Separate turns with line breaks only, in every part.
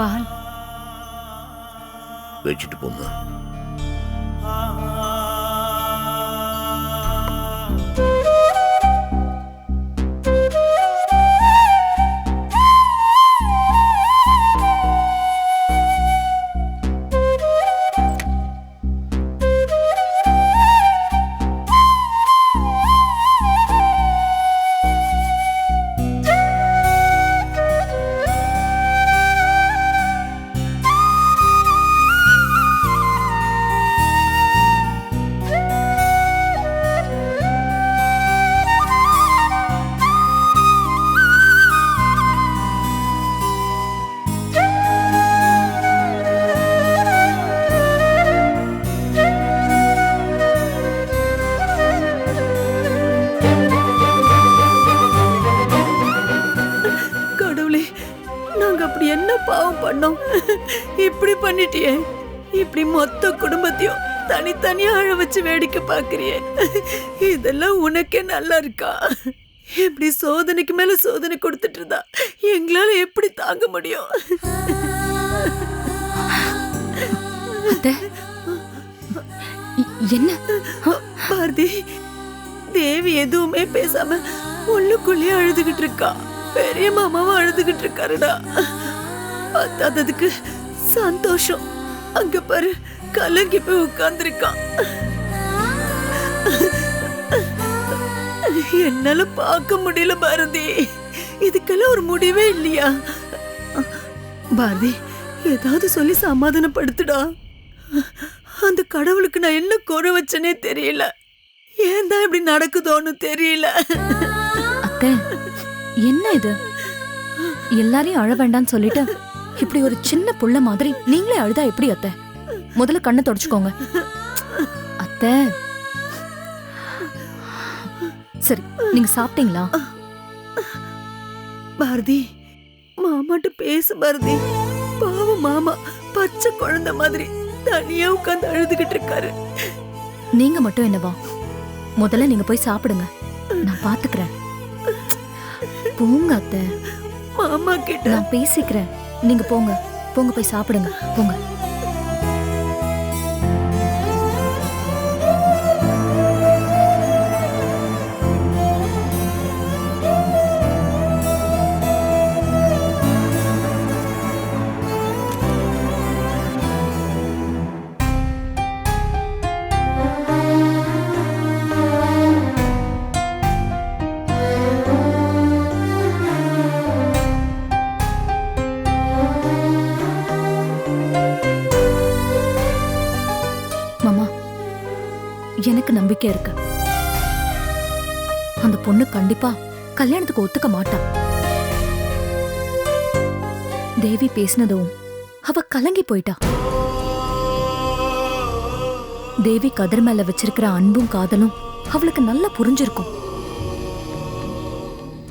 பால்
வச்சுட்டு போங்க.
தனித்தனியா அழ வச்சு வேடிக்கை பாக்குறியே இதெல்லாம் உனக்கே நல்லா இருக்கா? இப்படி சோதனைக்கு மேல சோதனை கொடுத்துட்டு இருந்தா எங்களால எப்படி தாங்க முடியும்?
என்ன?
பாரதி தேவி எதுவுமே பேசாம உள்ளுக்குள்ளேயே அழுதுகிட்டு இருக்கா. பெரிய மாமாவும் அழுதுகிட்டு இருக்காருடா. பத்தாததுக்கு சந்தோஷம். அங்க பாரு. கலங்கி போய் உட்கார்ந்துருக்கான். என்னால பார்க்க முடியல பாரதி. இதுக்கெல்லாம் ஒரு முடிவே இல்லையா? பாரதி ஏதாவது சொல்லி சமாதானப்படுத்துடா. அந்த கடவுளுக்கு நான் என்ன குறை வச்சனே தெரியல. ஏன் தான் இப்படி நடக்குதோன்னு தெரியல.
அத்தை என்ன இது? எல்லாரையும் அழ வேண்டாம்னு சொல்லிட்டு இப்படி ஒரு சின்ன புள்ள மாதிரி நீங்களே அழுதா எப்படி அத்தை? முதல்ல கண்ணை தொடச்சுக்கோங்க. அத்தை. சரி நீங்க சாப்பிட்டீங்களா?
பாரதி மாமாட்ட பேசு பாரதி. பாவம் மாமா பச்சை குழந்தை மாதிரி தனியா உட்கார்ந்து அழுதுகிட்டு இருக்காரு.
நீங்க மட்டும் என்னவா? முதல்ல நீங்க போய் சாப்பிடுங்க. நான் பாத்துக்கிறேன். போங்க அத்தை.
மாமா கிட்ட.
நான் பேசிக்கிறேன். நீங்க போங்க. போங்க போய் சாப்பிடுங்க. போங்க. நம்பிக்கை இருக்கு. அந்த பொண்ணு கண்டிப்பா கல்யாணத்துக்கு ஒத்துக்க மாட்டா. தேவி பேசினதும் அவ கலங்கி போயிட்டா. தேவி கதிர் மேல வச்சிருக்கிற அன்பும் காதலும் அவளுக்கு நல்லா புரிஞ்சிருக்கும்.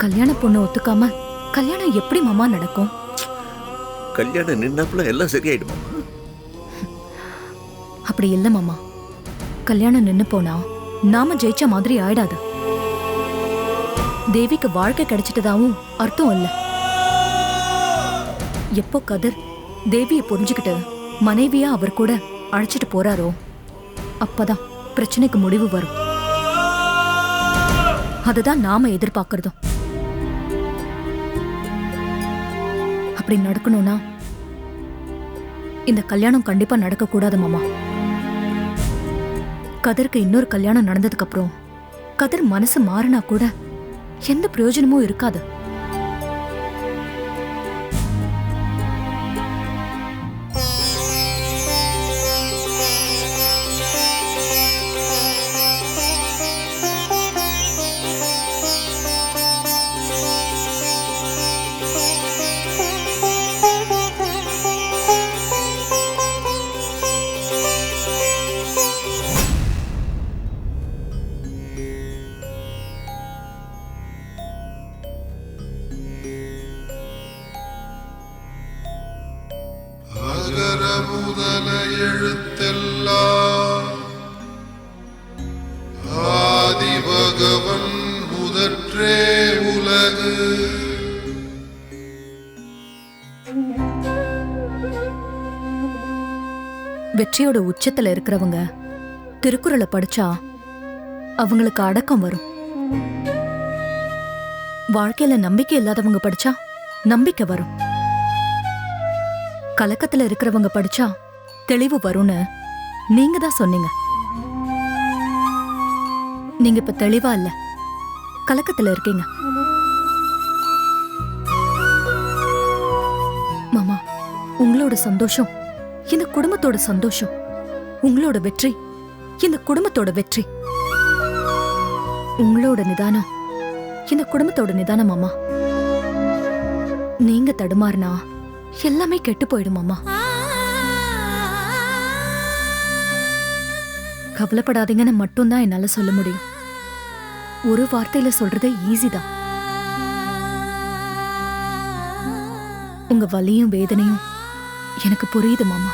கல்யாண பொண்ணு ஒத்துக்காம கல்யாணம் எப்படி மாமா நடக்கும்?
கல்யாணம் நின்னாப்புல எல்லாம் சரியாயிடுமா?
அப்படி இல்ல மாமா. கல்யாணம் நின்னு போனா நாம ஜெயிச்ச மாதிரி ஆயிடாது. தேவிக்கு வாழ்க்கை கிடைச்சிட்டதாவும் அர்த்தம் இல்ல. எப்போ கதிர் தேவியை புரிஞ்சுக்கிட்டு மனைவியா அவர் கூட அழைச்சிட்டு போறாரோ அப்பதான் பிரச்சனைக்கு முடிவு வரும். அதுதான் நாம எதிர்பார்க்கறதும். அப்படி நடக்கணும்னா இந்த கல்யாணம் கண்டிப்பா நடக்க கூடாது மாமா. கதருக்கு இன்னொரு கல்யாணம் நடந்ததுக்கப்புறம் கதர் கதிர் மனசு மாறினா கூட எந்த பிரயோஜனமும் இருக்காது. வெற்றியோட உச்சத்துல இருக்கிறவங்க திருக்குறளை படிச்சா அவங்களுக்கு அடக்கம் வரும். வாழ்க்கையில நம்பிக்கை இல்லாதவங்க படிச்சா நம்பிக்கை வரும். கலக்கத்துல இருக்கிறவங்க படிச்சா தெளிவு வரும்னு நீங்க தான் சொன்னீங்க. நீங்க இப்ப தெளிவா இல்ல கலக்கத்துல இருக்கீங்க. உங்களோட சந்தோஷம் இந்த குடும்பத்தோட சந்தோஷம் உங்களோட வெற்றி இந்த குடும்பத்தோட வெற்றி. உங்களோட நிதானம் இந்த குடும்பத்தோட நிதானம் அம்மா. நீங்க தடுமாறினா எல்லாமே கெட்டு போயிடும் அம்மா. கவலைப்படாதீங்கன்னு மட்டும்தான் என்னால சொல்ல முடியும். ஒரு வார்த்தையில சொல்றது ஈஸி தான் உங்க வலியும் வேதனையும் எனக்கு புரியுது மாமா.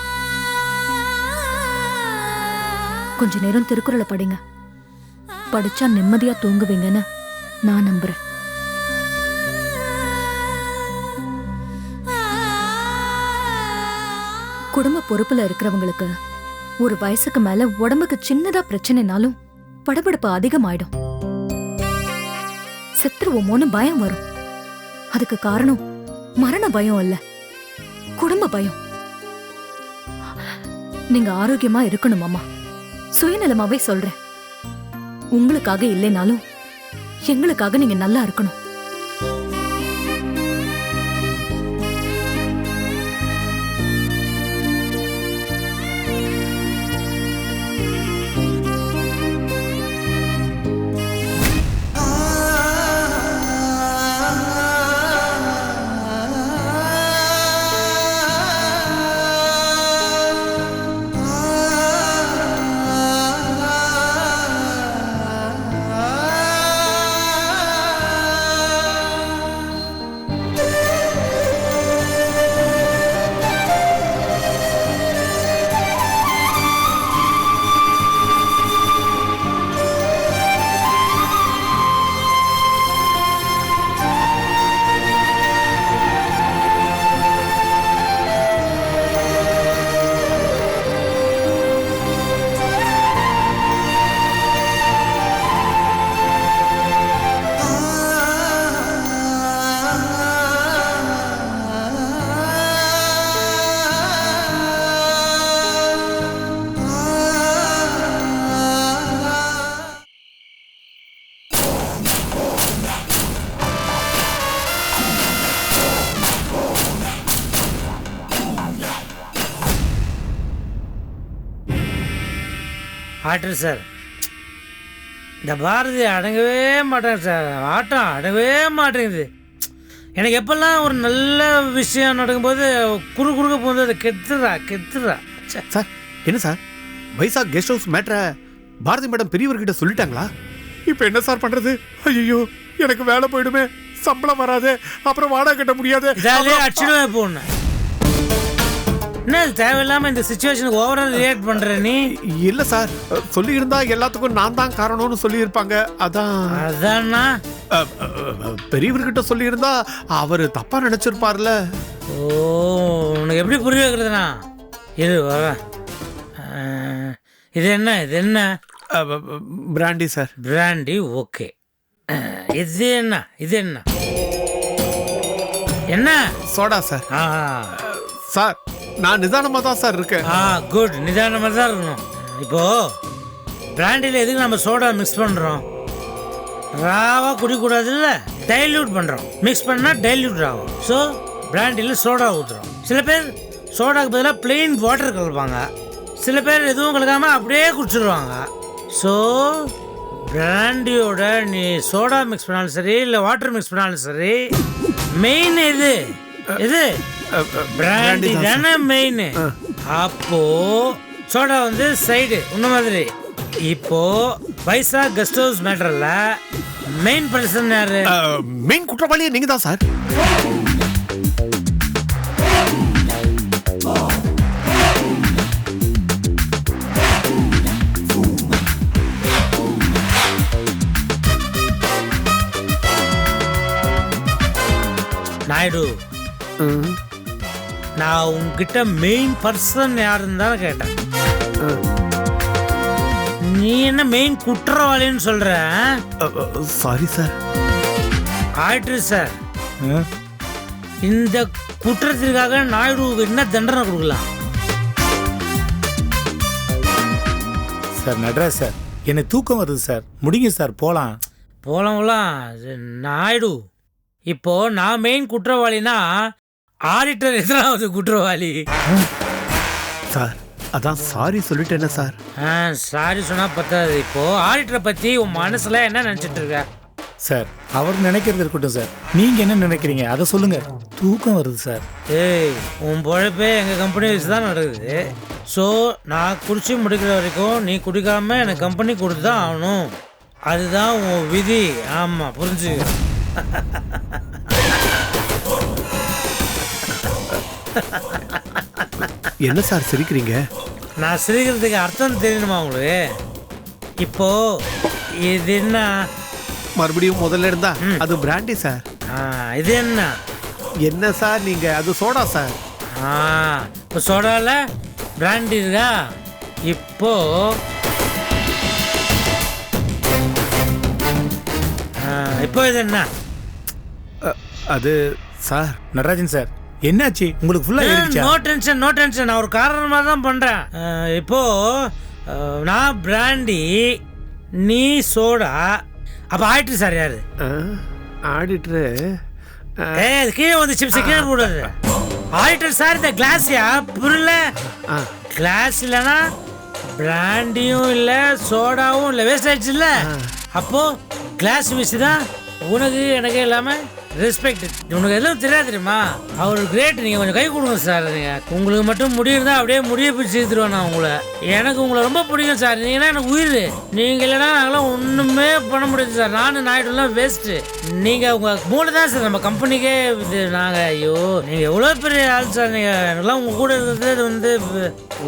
கொஞ்ச நேரம் திருக்குறளை படிங்க. படிச்சா நிம்மதியா தூங்குவீங்கன்னு நான் நம்புறேன். குடும்ப பொறுப்புல இருக்கிறவங்களுக்கு ஒரு வயசுக்கு மேல உடம்புக்கு சின்னதா பிரச்சனைனாலும் படபடப்பு அதிகமாயிடும். செத்துருவோமோன்னு பயம் வரும். அதுக்கு காரணம் மரண பயம் இல்ல குடும்ப பயம். நீங்க ஆரோக்கியமா இருக்கணும் மாமா. சுயநலமாவே சொல்றேன். உங்களுக்காக இல்லைனாலும் எங்களுக்காக நீங்க நல்லா இருக்கணும்.
ஆக்டர் சார் இந்த பாரதி அடங்கவே மாட்டேங்க சார் ஆட்டம் அடங்கவே மாட்டேங்குது. எனக்கு எப்பெல்லாம் ஒரு நல்ல விஷயம் நடக்கும்போது குறு குறுக்க போகுது அதை கெத்துறா கெத்துறா.
சார் என்ன சார் வைசாக் கெஸ்ட் ஹவுஸ் மேட்ரை பாரதி மேடம் பெரியவர்கிட்ட சொல்லிட்டாங்களா? இப்போ என்ன சார் பண்றது? ஐயோ எனக்கு வேலை போயிடுமே. சம்பளம் வராதே. அப்புறம் வாடகை கட்ட முடியாது.
அடிச்சிடுவேன் இப்போ ஒன்று என்ன இது தேவையில்லாம இந்த சுச்சுவேஷனுக்கு ஓவரா ரியாக்ட் பண்ற நீ?
இல்ல சார். சொல்லி இருந்தா எல்லாத்துக்கும் நான் தான் காரணம்னு சொல்லி இருப்பாங்க அதான்?
அதான்னா
அ, அ, அ, பெரியவர்கிட்ட சொல்லி இருந்தா அவர் தப்பா நினைச்சிருப்பார்ல.
ஓ உனக்கு எப்படி புரிய வைக்கிறதுனா? இது அஹ், இது என்ன இது என்ன?
Brandy sir.
Brandy okay. இது என்ன இது என்ன? என்ன?
Soda sir. சார் நான் நிதானமா தான் சார் இருக்கேன்.
ஆ குட் நிதானமாக தான் இருக்கணும். இப்போ பிராண்டியில் எதுக்கு நம்ம சோடா மிக்ஸ் பண்ணுறோம் ராவாக குடிக்கூடாதுல்ல டைல்யூட் பண்ணுறோம் மிக்ஸ் பண்ணால் டைல்யூட் ஆகும். ஸோ பிராண்டியில் சோடா ஊற்றுறோம் சில பேர் சோடாக்கு பதிலாக பிளெயின் வாட்டர் கலப்பாங்க. சில பேர் எதுவும் கலக்காமல் அப்படியே குடிச்சிருவாங்க. ஸோ பிராண்டியோட நீ சோடா மிக்ஸ் பண்ணாலும் சரி இல்லை வாட்டர் மிக்ஸ் பண்ணாலும் சரி மெயின் இது இது பிராண்டி தானே மெயின் அப்போ சோடா வந்து சைடு உன்ன மாதிரி. இப்போ பைசா கெஸ்ட் ஹவுஸ் மேட்டர்ல மெயின் பர்சன் யாரு?
மெயின் குற்றவாளியே நீங்க தான் சார்
நாயுடு நான் உங்ககிட்ட மெயின் பர்சன் யாருன்னு தானே கேட்டேன். நீ என்ன மெயின் குற்றவாளின்னு சொல்ற
சாரி சார்
ஆயிட்டு சார் இந்த குற்றத்திற்காக நாயுடுவுக்கு என்ன தண்டனை கொடுக்கலாம்?
சார் நடராஜ் சார் எனக்கு தூக்கம் வருது சார் முடிங்க சார் போலாம்.
இது நாயுடு இப்போ நான் மெயின் குற்றவாளினா ஆடிட்டர் எத்தனாவது குற்றவாளி.
சார் அதான் சாரி சொல்லிட்டேனே சார்.
ஆ சாரி சொன்னா பத்தாது. இப்போ ஆடிட்டரை பத்தி உன் மனசுல என்ன நினைச்சிட்டு இருக்க?
சார் அவர் நினைக்கிறது இருக்கட்டும் சார். நீங்க என்ன நினைக்கிறீங்க? அதை சொல்லுங்க. தூக்கம் வருது சார்.
ஏய் உன் பொழப்பே எங்கள் கம்பெனி வச்சு தான் நடக்குது. ஸோ நான் குடிச்சு முடிக்கிற வரைக்கும் நீ குடிக்காம எனக்கு கம்பெனி கொடுத்து தான் ஆகணும். அதுதான் உன் விதி. ஆமாம் புரிஞ்சு
என்ன சார் சிரிக்கிறீங்க?
நான் சிரிக்கிறதுக்கு அர்த்தம் தெரியணுமா உங்களுக்கு? இப்போ இது என்ன?
மறுபடியும் முதல்ல இருந்தா? அது பிராண்டி சார்.
ஆ, இது என்ன?
என்ன சார் நீங்க? அது சோடா சார்.
ஆ இப்போ சோடால பிராண்டி இருக்கா? இப்போ ஆ, இப்போ இது என்ன?
அ, அது சார்.
நடராஜன் சார். என்னாச்சு? உங்களுக்கு ஃபுல்லா ஏறிடுச்சா?
நோ டென்ஷன் நோ டென்ஷன் நான் ஒரு காரணமாக தான் பண்ணுறேன் இப்போ அஹ், நான் பிராண்டி நீ சோடா. அப்போ ஆயிட்டு சார் யாரு?
ஆடிட்ரு.
ஏ அது கீழே வந்து சிப்ஸ் கீழே போடாது ஆடிட்டர் சார் இந்த கிளாஸ்யா புரியல. கிளாஸ் இல்லைன்னா பிராண்டியும் இல்லை சோடாவும் இல்லை. வேஸ்ட் ஆயிடுச்சு இல்லை அப்போ கிளாஸ் மிஸ் தான் உனக்கு எனக்கு இல்லாமல் ரெஸ்பெக்ட் உனக்கு எதுவும் தெரியாது தெரியுமா? அவர் கிரேட் நீங்கள் கொஞ்சம் கை கொடுங்க சார் நீங்கள் உங்களுக்கு மட்டும் முடியிருந்தா அப்படியே முடிய பிடிச்சி சேர்த்துருவேன் நான் உங்களை. எனக்கு உங்களை ரொம்ப பிடிக்கும் சார் நீங்கள்னா எனக்கு உயிர். நீங்கள் இல்லைன்னா நாங்களாம் ஒன்றுமே பண்ண முடியாது சார் நானும் நாயுடுலாம் வேஸ்ட்டு நீங்கள் உங்கள் மூளை தான் சார் நம்ம கம்பெனிக்கே இது நாங்கள் ஐயோ நீங்கள் எவ்வளோ பெரிய ஆள் சார் நீங்கள் எனக்குலாம் உங்கள் கூட இருக்கிறது வந்து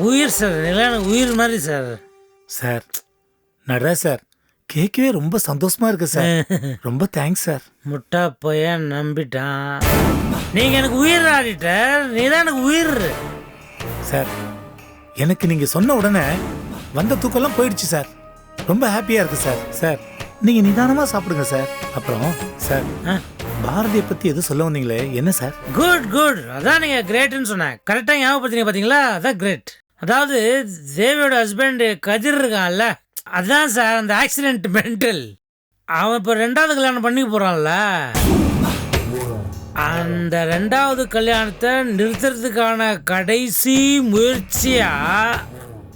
உயிர் சார் நீங்களாம் எனக்கு உயிர் மாதிரி சார்
சார் நடா சார் கேட்கவே ரொம்ப சந்தோஷமா இருக்கு சார். ரொம்ப தேங்க்ஸ் சார்.
முட்டா பையன் நம்பிட்டான். நீங்க எனக்கு உயிர் ஆடிட்டர். நீ தான் எனக்கு உயிர்.
சார் எனக்கு நீங்க சொன்ன உடனே வந்த தூக்கம்லாம் போயிடுச்சு சார். ரொம்ப ஹாப்பியா இருக்கு சார். சார் நீங்க நிதானமா சாப்பிடுங்க சார். அப்புறம் சார். பாரதியை பத்தி எதுவும் சொல்ல வந்தீங்களே? என்ன சார்?
குட் குட் அதான் நீங்க கிரேட்னு சொன்னேன். கரெக்டாக ஞாபகப்படுத்திங்க பாத்தீங்களா? அதான் கிரேட் அதாவது தேவியோட ஹஸ்பண்ட் கதிர் இருக்கான்ல அதான் சார் அந்த ஆக்சிடென்ட் மென்டல் அவன் இப்போ ரெண்டாவது கல்யாணம் பண்ணி போறான்ல. அந்த ரெண்டாவது கல்யாணத்தை நிறுத்துறதுக்கான கடைசி முயற்சியா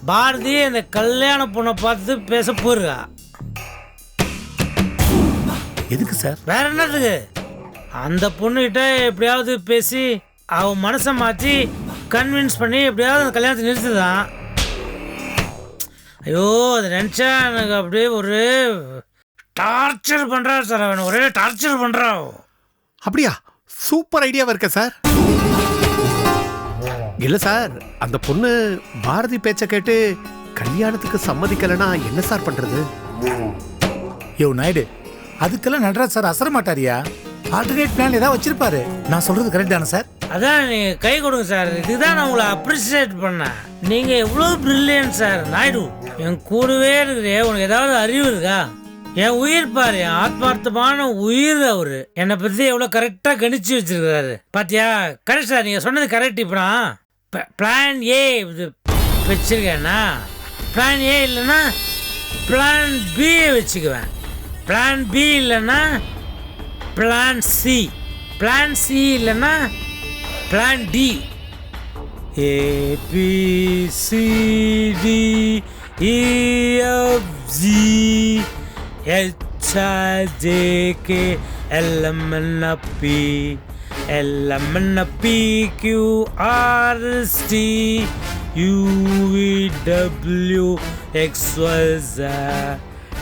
பாரதி அந்த கல்யாண பொண்ணை பார்த்து பேச போயிருக்கா
எதுக்கு சார்?
வேற என்னதுக்கு அந்த பொண்ணுகிட்ட எப்படியாவது பேசி அவன் மனசை மாற்றி கன்வின்ஸ் பண்ணி எப்படியாவது அந்த கல்யாணத்தை நிறுத்துதான். ஐயோ அதை நினச்சா எனக்கு அப்படியே ஒரு டார்ச்சர் பண்ணுறா சார் அவன் ஒரே டார்ச்சர் பண்ணுறான்
அப்படியா? சூப்பர் ஐடியாவா இருக்க சார். இல்ல சார் அந்த பொண்ணு பாரதி பேச்ச கேட்டு கல்யாணத்துக்கு சம்மதிக்கலைன்னா என்ன சார் பண்றது?
யோ நாயுடு அதுக்கெல்லாம் நடராஜ் சார் அசர மாட்டாரியா? ஆல்டர்னேட் பிளான் ஏதாவது வச்சிருப்பாரு. நான் சொல்றது கரெக்ட் தானே சார்?
அதான் நீங்கள் கை கொடுங்க சார். இதுதான் நான் உங்களை அப்ரிசியேட் பண்ணேன். நீங்கள் எவ்வளோ பிரில்லியன்ட் சார் நாயுடு. என் கூடவே இருக்கிறே உனக்கு ஏதாவது அறிவு இருக்கா? என் உயிர் பாரு என் ஆத்மார்த்தமான உயிர் அவரு. என்னை பற்றி எவ்வளோ கரெக்டாக கணிச்சு வச்சிருக்கிறாரு. பாத்தியா? கரெக்ட் சார் நீங்கள் சொன்னது கரெக்ட் இப்போ பிளான் ஏ இது வச்சிருக்கேன்னா பிளான் ஏ இல்லைன்னா பிளான் பி வச்சுக்குவேன். பிளான் பி இல்லைன்னா பிளான் சி பிளான் சி இல்லைன்னா plan D A B C D E F G H I J K L M N P L M N P Q R S T U V W X Y Z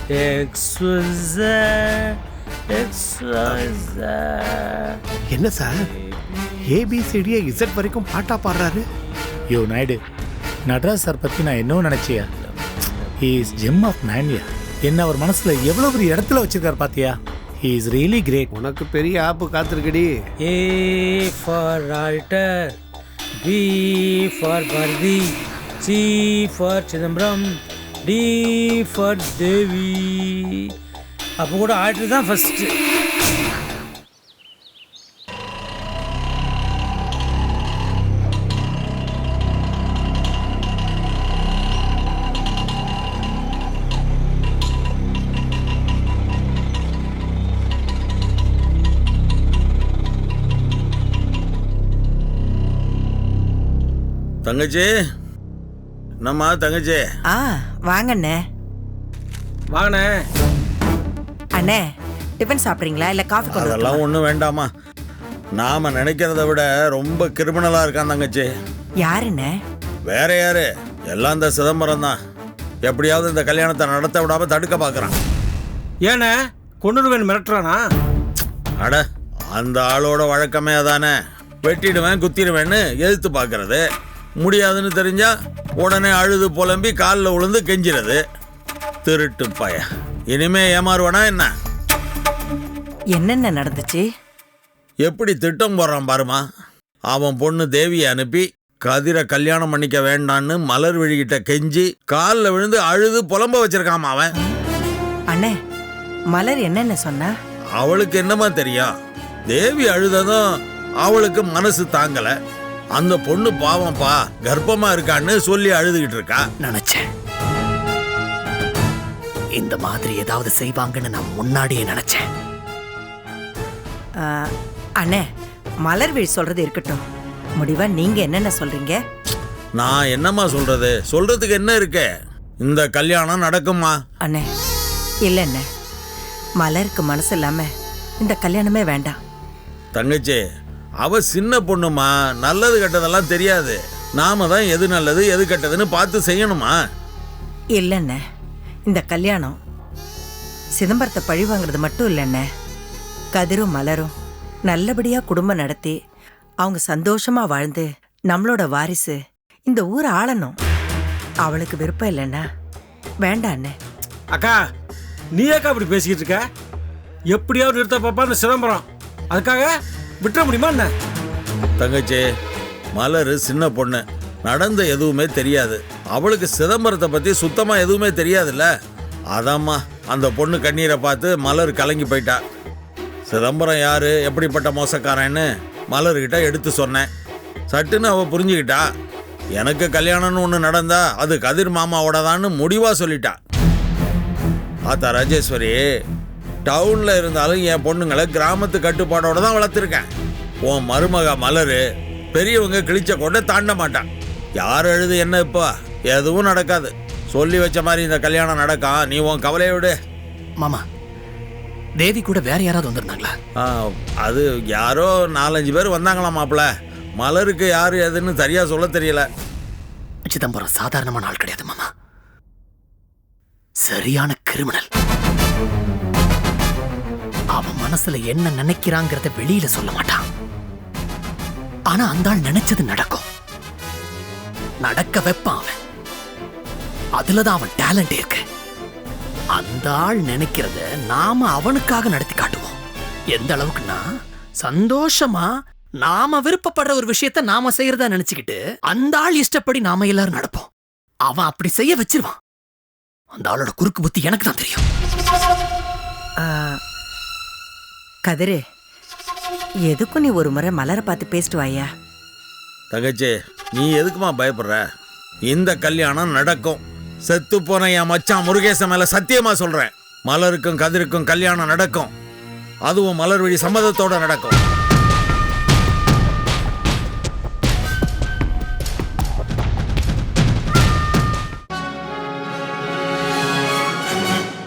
X Y Z X Y Z
என்ன sir ஏபிசிடியை Z வரைக்கும் பாட்டா பாடுறாரு?
யோ Naidu. Nataraj sir பத்தி நான் என்னவோ நினைச்சியா he is gem of மேன்யா என்ன அவர் மனசுல எவ்வளவு பெரிய இடத்துல வச்சிருக்காரு பாத்தியா? ஹி இஸ் ரியலி கிரேட்
உனக்கு பெரிய ஆப்பு காத்திருக்கடி.
A for altar, B for Bhardi, C C for Chidambaram D for Devi அப்போ கூட ஆர்டர் தான் ஃபஸ்ட்டு
தங்கச்சி. நம்ம தங்கச்சி?
ஆ வாங்கண்ணே.
வாங்கண்ணே.
அண்ணே டிஃபன் சாப்பிட்றீங்களா? இல்லை காஃபி கொண்டு?
அதெல்லாம் ஒன்றும் வேண்டாமா நாம நினைக்கிறத விட ரொம்ப கிரிமினலா இருக்கான் தங்கச்சி.
யாருண்ணே?
வேற யாரு? எல்லாம் இந்த சிதம்பரம் தான். எப்படியாவது இந்த கல்யாணத்தை நடத்த விடாம தடுக்க பார்க்கறான்.
ஏண்ணே கொண்டுடுவேன் மிரட்டுறானா?
அட அந்த ஆளோட வழக்கமே அதானே. வெட்டிடுவேன் குத்திடுவேன்னு எதிர்த்து பார்க்கறது. முடியாதுன்னு தெரிஞ்சா உடனே அழுது புலம்பி காலில் விழுந்து கெஞ்சிறது. திருட்டு பய. இனிமே ஏமாறுவானா என்ன?
என்னென்ன நடந்துச்சு?
எப்படி திட்டம் போடுறான் பாருமா. அவன் பொண்ணு தேவியை அனுப்பி கதிரை கல்யாணம் பண்ணிக்க வேண்டான்னு மலர் விழிகிட்ட கெஞ்சி காலில் விழுந்து அழுது புலம்ப வச்சிருக்காமா அவன்.
அண்ணே மலர் என்னென்ன சொன்னா?
அவளுக்கு என்னமா தெரியும்? தேவி அழுததும் அவளுக்கு மனசு தாங்கல. அந்த பொண்ணு பாவம்ப்பா கர்ப்பமா இருக்கான்னு சொல்லி அழுதுகிட்டு இருக்கா.
நினைச்சேன். இந்த மாதிரி ஏதாவது செய்வாங்கன்னு நான் முன்னாடியே நினைச்சேன்.
அண்ணே மலர்விழி சொல்றது இருக்கட்டும். முடிவா நீங்க என்னென்ன சொல்றீங்க?
நான் என்னம்மா சொல்றது? சொல்றதுக்கு என்ன இருக்கு? இந்த கல்யாணம் நடக்குமா
அண்ணே இல்ல அண்ணே. மலருக்கு மனசு இல்லாம இந்த கல்யாணமே வேண்டாம்.
தங்கச்சி அவ சின்ன பொண்ணுமா நல்லது கெட்டதெல்லாம் தெரியாது. நாம தான் எது நல்லது எது கெட்டதுன்னு பார்த்து செய்யணுமா?
இல்லைண்ணே. இந்த கல்யாணம் சிதம்பரத்தை பழி வாங்குறது மட்டும் இல்லைண்ணே. கதிரும் மலரும் நல்லபடியா குடும்பம் நடத்தி அவங்க சந்தோஷமா வாழ்ந்து நம்மளோட வாரிசு இந்த ஊரை ஆளணும். அவளுக்கு விருப்பம் இல்லைண்ணா. வேண்டாம் அண்ணே
அக்கா நீ ஏக்கா அப்படி பேசிக்கிட்டு இருக்க? எப்படியாவது நிறுத்த பாப்பா அந்த சிதம்பரம். அதுக்காக விட்டுற முடியுமா என்ன?
தங்கச்சி மலர் சின்ன பொண்ணு. நடந்த எதுவுமே தெரியாது. அவளுக்கு சிதம்பரத்தை பற்றி சுத்தமாக எதுவுமே தெரியாதுல்ல? அதாம்மா அந்த பொண்ணு கண்ணீரை பார்த்து மலர் கலங்கி போயிட்டா. சிதம்பரம் யார் எப்படிப்பட்ட மோசக்காரன்னு மலர்கிட்ட எடுத்து சொன்னேன். சட்டுன்னு அவள் புரிஞ்சுக்கிட்டா. எனக்கு கல்யாணம்னு ஒன்று நடந்தா அது கதிர் மாமாவோட தான்னு முடிவாக சொல்லிட்டா. ஆத்தா ராஜேஸ்வரி டவுன்ல இருந்தாலும் என் பொண்ணுங்களை கிராமத்து கட்டுப்பாடோட தான் வளர்த்துருக்கேன். உன் மருமக மலரு பெரியவங்க கிழிச்ச கொண்ட தாண்ட மாட்டான் யார் அழுது என்ன இப்போ? எதுவும் நடக்காது. சொல்லி வச்ச மாதிரி இந்த கல்யாணம் நடக்கும் நீ உன் கவலையை விடு.
மாமா தேவி கூட வேற யாராவது வந்திருந்தாங்களா?
அது யாரோ நாலஞ்சு பேர் வந்தாங்களாம் மாப்பிள மலருக்கு யார் எதுன்னு சரியா சொல்ல தெரியல.
சிதம்பரம் சாதாரணமான ஆள் கிடையாது மாமா. சரியான கிரிமினல். மனசுல என்ன நினைக்கிறாங்கிறத வெளியில சொல்ல மாட்டான். ஆனா அந்த ஆள் நினைச்சது நடக்கும். நடக்க வைப்பான் அவன். அதுலதான் அவன் டேலண்ட் இருக்கு. அந்த ஆள் நினைக்கிறத நாம அவனுக்காக நடத்தி காட்டுவோம். எந்த அளவுக்குன்னா சந்தோஷமா நாம விருப்பப்படுற ஒரு விஷயத்த நாம செய்யறதா நினைச்சுக்கிட்டு அந்த ஆள் இஷ்டப்படி நாம எல்லாரும் நடப்போம். அவன் அப்படி செய்ய வச்சிருவான். அந்த ஆளோட குறுக்கு புத்தி எனக்கு தான் தெரியும்.
கதிரு எதுக்கும் நீ ஒரு முறை மலரை பார்த்து பேசிட்டு வாயா?
தங்கச்சி நீ எதுக்குமா பயப்படுற? இந்த கல்யாணம் நடக்கும். செத்து போன என் மச்சான் முருகேசன் மேல சத்தியமா சொல்றேன். மலருக்கும் கதிருக்கும் கல்யாணம் நடக்கும். அதுவும் மலர் வழி சம்மதத்தோட நடக்கும்.